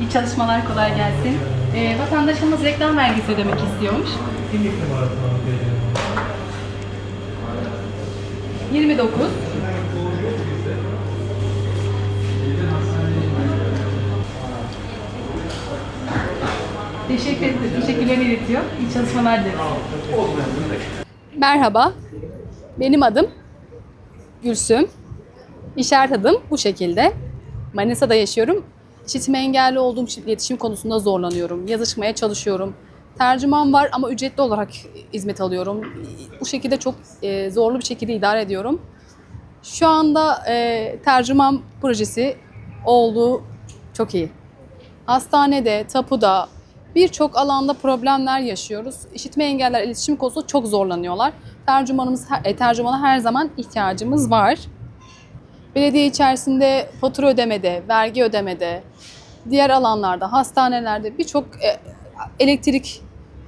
İyi çalışmalar, kolay gelsin. Ee, vatandaşımız reklam vergisi ödemek istiyormuş. Kimlik numarasını alıp 29. Teşekkür. Teşekkürlerini iletiyor. İyi çalışmalar dileriz. Merhaba. Benim adım Gülsüm. İşaret adım bu şekilde. Manisa'da yaşıyorum. İşitme engelli olduğum için iletişim konusunda zorlanıyorum. Yazışmaya çalışıyorum. Tercüman var ama ücretli olarak hizmet alıyorum. Bu şekilde çok e, zorlu bir şekilde idare ediyorum. Şu anda e, tercüman projesi olduğu çok iyi. Hastanede, tapuda birçok alanda problemler yaşıyoruz. İşitme engeller iletişim konusunda çok zorlanıyorlar. Tercümanımız, e, tercümana her zaman ihtiyacımız var. Belediye içerisinde fatura ödemede, vergi ödemede, diğer alanlarda, hastanelerde birçok e, elektrik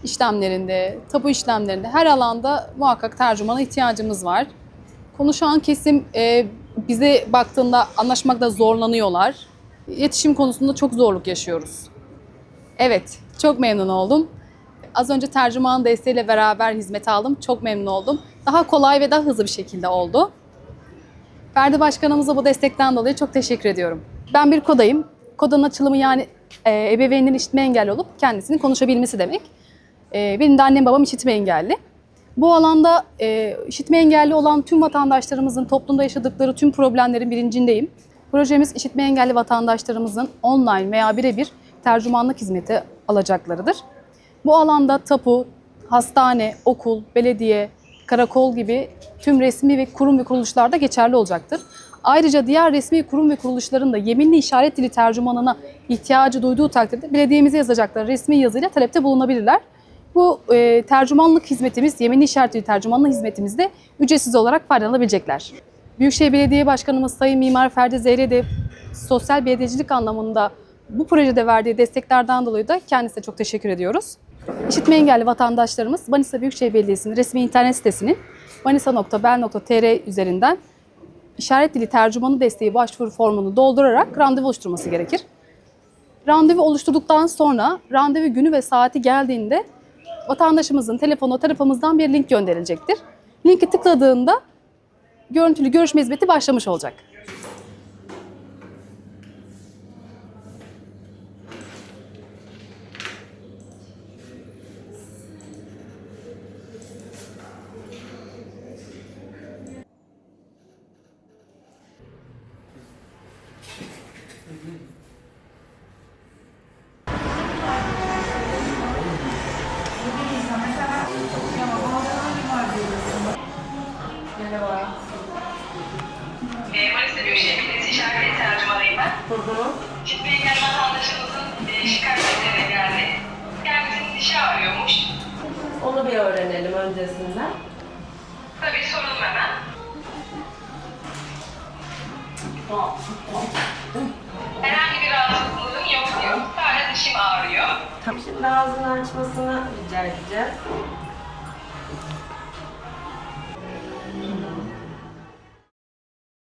işlemlerinde, tapu işlemlerinde her alanda muhakkak tercümana ihtiyacımız var. Konuşan kesim e, bize baktığında anlaşmakta zorlanıyorlar. İletişim konusunda çok zorluk yaşıyoruz. Evet, çok memnun oldum. Az önce tercüman desteğiyle beraber hizmet aldım. Çok memnun oldum. Daha kolay ve daha hızlı bir şekilde oldu. Ferdi Başkanımıza bu destekten dolayı çok teşekkür ediyorum. Ben bir kodayım. Kodanın açılımı yani e, ebeveynin işitme engelli olup kendisinin konuşabilmesi demek. E, benim de annem babam işitme engelli. Bu alanda e, işitme engelli olan tüm vatandaşlarımızın toplumda yaşadıkları tüm problemlerin bilincindeyim. Projemiz işitme engelli vatandaşlarımızın online veya birebir tercümanlık hizmeti alacaklarıdır. Bu alanda tapu, hastane, okul, belediye, karakol gibi tüm resmi ve kurum ve kuruluşlarda geçerli olacaktır. Ayrıca diğer resmi kurum ve kuruluşların da yeminli işaret dili tercümanına ihtiyacı duyduğu takdirde belediyemize yazacakları resmi yazıyla talepte bulunabilirler. Bu e, tercümanlık hizmetimiz, yeminli işaret dili tercümanlık hizmetimizde ücretsiz olarak faydalanabilecekler. Büyükşehir Belediye Başkanımız Sayın Mimar Ferdi Zeyre de sosyal belediyecilik anlamında bu projede verdiği desteklerden dolayı da kendisine çok teşekkür ediyoruz. İşitme engelli vatandaşlarımız Manisa Büyükşehir Belediyesi'nin resmi internet sitesinin manisa.bel.tr üzerinden işaret dili tercümanı desteği başvuru formunu doldurarak randevu oluşturması gerekir. Randevu oluşturduktan sonra randevu günü ve saati geldiğinde vatandaşımızın telefonu tarafımızdan bir link gönderilecektir. Linki tıkladığında görüntülü görüşme hizmeti başlamış olacak. Tercümanıyım ben. Şimdi engelli vatandaşımızın e, şikayetlerine geldi. Kendisinin dişi ağrıyormuş. Onu bir öğrenelim öncesinden. Tabii sorun hemen. Herhangi bir rahatsızlığım yok diyor. Sadece dişim ağrıyor. Şimdi ağzını açmasını rica edeceğiz.